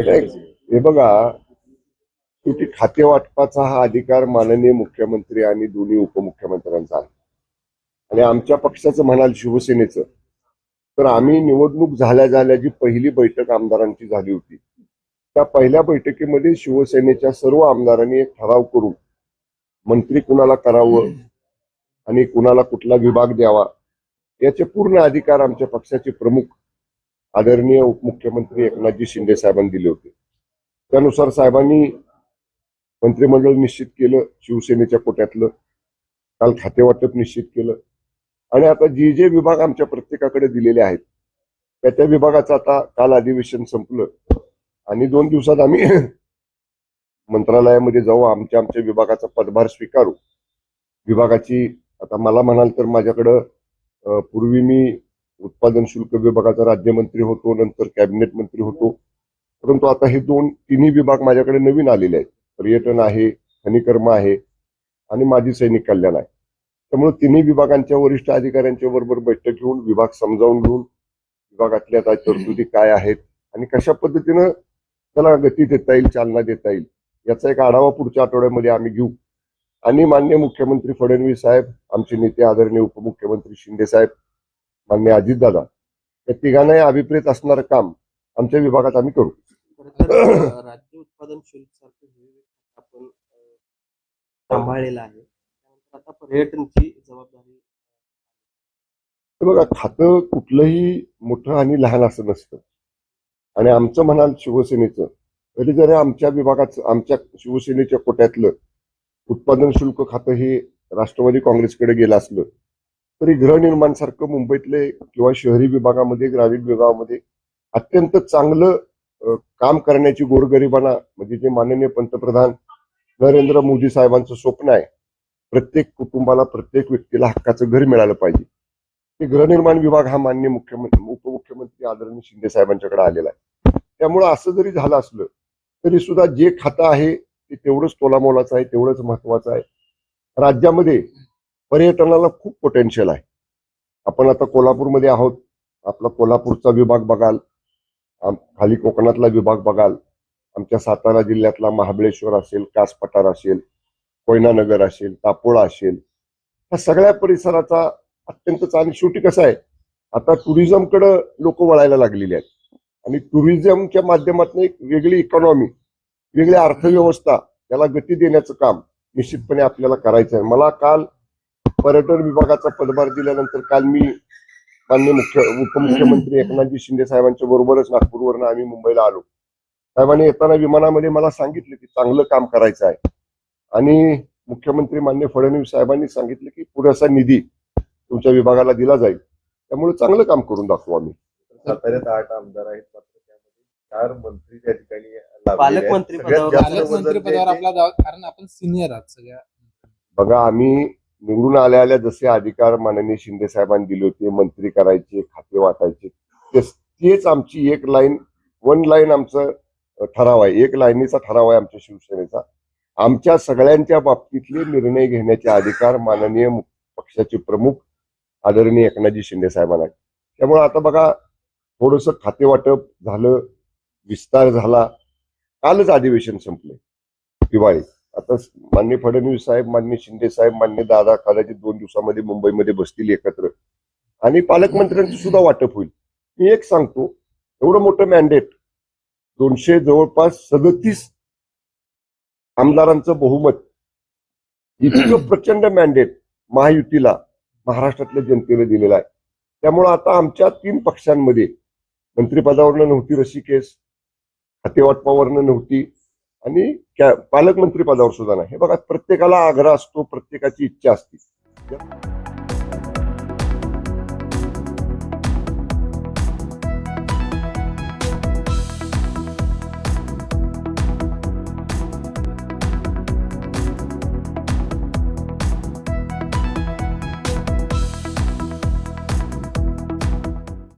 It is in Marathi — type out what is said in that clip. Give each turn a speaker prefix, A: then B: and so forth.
A: हे बघा शेवटी खाते वाटपाचा हा अधिकार माननीय मुख्यमंत्री आणि दोन्ही उपमुख्यमंत्र्यांचा आहे. आणि आमच्या पक्षाचं म्हणाल शिवसेनेचं. तर आम्ही निवडणूक झाल्या झाल्या जी पहिली बैठक आमदारांची झाली होती त्या पहिल्या बैठकीमध्ये शिवसेनेच्या सर्व आमदारांनी एक ठराव करून मंत्री कुणाला करावं आणि कुणाला कुठला विभाग द्यावा याचे पूर्ण अधिकार आमच्या पक्षाचे प्रमुख आदरणीय उपमुख्यमंत्री एकनाथजी शिंदे साहेबांनी दिले होते. त्यानुसार साहेबांनी मंत्रिमंडळ निश्चित केलं शिवसेनेच्या कोट्यातलं काल खाते वाटप निश्चित केलं. आणि आता जे जे विभाग आमच्या प्रत्येकाकडे दिलेले आहेत त्या त्या विभागाचं आता काल अधिवेशन संपलं. आणि दोन दिवसात आम्ही मंत्रालयामध्ये जाऊ आमच्या आमच्या विभागाचा पदभार स्वीकारू. विभागाची आता मला म्हणाल तर माझ्याकडं पूर्वी मी उत्पादन शुल्क विभागाचा राज्यमंत्री होतो नंतर कॅबिनेट मंत्री होतो. परंतु आता हे दोन तिन्ही विभाग माझ्याकडे नवीन आलेले आहेत. पर्यटन आहे खनिकर्म आहे आणि माजी सैनिक कल्याण आहे. त्यामुळे तिन्ही विभागांच्या वरिष्ठ अधिकाऱ्यांच्या बरोबर बैठक घेऊन विभाग समजावून घेऊन विभागातल्या तरतुदी काय आहेत आणि कशा पद्धतीनं त्याला गती देता येईल चालना देता येईल याचा एक आढावा पुढच्या आठवड्यामध्ये आम्ही घेऊ. आणि मान्य मुख्यमंत्री फडणवीस साहेब आमचे नेते आदरणीय उपमुख्यमंत्री शिंदे साहेब मान्य अजितदादा या तिघांनाही अभिप्रेत असणारं काम आमच्या विभागात आम्ही करू.
B: राज्य उत्पादन शुल्क सारखं आपण सांभाळलेलं आहे. आता पर्यटनची जबाबदारी.
A: बघा खातं कुठलंही मोठं आणि लहान असं नसतं. आणि आमचं म्हणाल शिवसेनेचं तरी जरी आमच्या विभागाचं आमच्या शिवसेनेच्या कोट्यातलं उत्पादन शुल्क खातं हे राष्ट्रवादी काँग्रेसकडे गेलं असलं तरी गृहनिर्माण सारखं मुंबईतले किंवा शहरी विभागामध्ये ग्रामीण विभागामध्ये अत्यंत चांगलं काम करण्याची गोरगरिबांना म्हणजे जे माननीय पंतप्रधान नरेंद्र मोदी साहेबांचं स्वप्न आहे प्रत्येक कुटुंबाला प्रत्येक व्यक्तीला हक्काचं घर मिळालं पाहिजे. ते गृहनिर्माण विभाग हा मान्य मुख्यमंत्री उपमुख्यमंत्री आदरणीय शिंदे साहेबांच्याकडे आलेला आहे. त्यामुळं असं जरी झालं असलं तरी सुद्धा जे खातं आहे ते तेवढंच तोलामोलाचं आहे तेवढंच महत्वाचं आहे. राज्यामध्ये पर्यटनाला खूप पोटेन्शियल आहे. आपण आता कोल्हापूरमध्ये आहोत. आपला कोल्हापूरचा विभाग बघाल. खाली कोकणातला विभाग बघाल. आमच्या सातारा जिल्ह्यातला महाबळेश्वर असेल कास पठार असेल कोयनानगर असेल तापोळा असेल. ह्या सगळ्या परिसराचा अत्यंत चांगली शेवटी कसं आहे? आता टुरिझमकडं लोक वळायला लागलेली आहेत. आणि टुरिझमच्या माध्यमातून एक वेगळी इकॉनॉमी वेगळी अर्थव्यवस्था त्याला गती देण्याचं काम निश्चितपणे आपल्याला करायचं आहे. मला काल पर्यटन विभागाचा पदभार दिल्यानंतर काल मी मान्य मुख्य उपमुख्यमंत्री एकनाथजी शिंदे साहेबांच्या बरोबरच नागपूरवरनं आम्ही मुंबईला आलो. साहेबांनी येताना विमानामध्ये मला सांगितलं की चांगलं काम करायचं आहे. आणि मुख्यमंत्री मान्य फडणवीस साहेबांनी सांगितलं की पुरेसा निधी तुमच्या विभागाला दिला जाईल. त्यामुळे चांगलं काम करून दाखवू आम्ही.
C: साताऱ्यात आठ आमदार आहेत मात्र त्यामध्ये चार मंत्री त्या ठिकाणी.
B: पालकमंत्री पदावर-
D: आपला कारण आपण सिनियर आहात सगळ्या.
A: बघा आम्ही निवडून आल्या आल्या जसे अधिकार माननीय शिंदे साहेबांनी दिले होते मंत्री करायचे खाते वाटायचे तेच आमची एक लाईन वन लाईन आमचं ठराव आहे. एक लाईनीचा ठराव आहे आमच्या शिवसेनेचा. आमच्या सगळ्यांच्या बाबतीतले निर्णय घेण्याचे अधिकार माननीय पक्षाचे प्रमुख आदरणीय एकनाथजी शिंदे साहेबांना आहेत. त्यामुळे आता बघा थोडस खाते वाटप झालं विस्तार झाला कालच अधिवेशन संपले दिवाळी आता मान्य फडणवीस साहेब मान्य शिंदे साहेब मान्य दादा कदाचित दोन दिवसामध्ये मुंबईमध्ये बसतील एकत्र. आणि पालकमंत्र्यांचं सुद्धा वाटप होईल. मी एक सांगतो एवढं मोठं मॅन्डेट दोनशे जवळपास सदतीस आमदारांचं बहुमत इतकं प्रचंड मॅन्डेट महायुतीला महाराष्ट्रातल्या जनतेला दिलेलं आहे. त्यामुळं आता आमच्या तीन पक्षांमध्ये मंत्रिपदावरनं नव्हती ऋषिकेश खातेवाटपावरनं नव्हती आणि पालकमंत्री पदावर सुद्धा नाही. हे बघा प्रत्येकाला आग्रह असतो प्रत्येकाची इच्छा असते.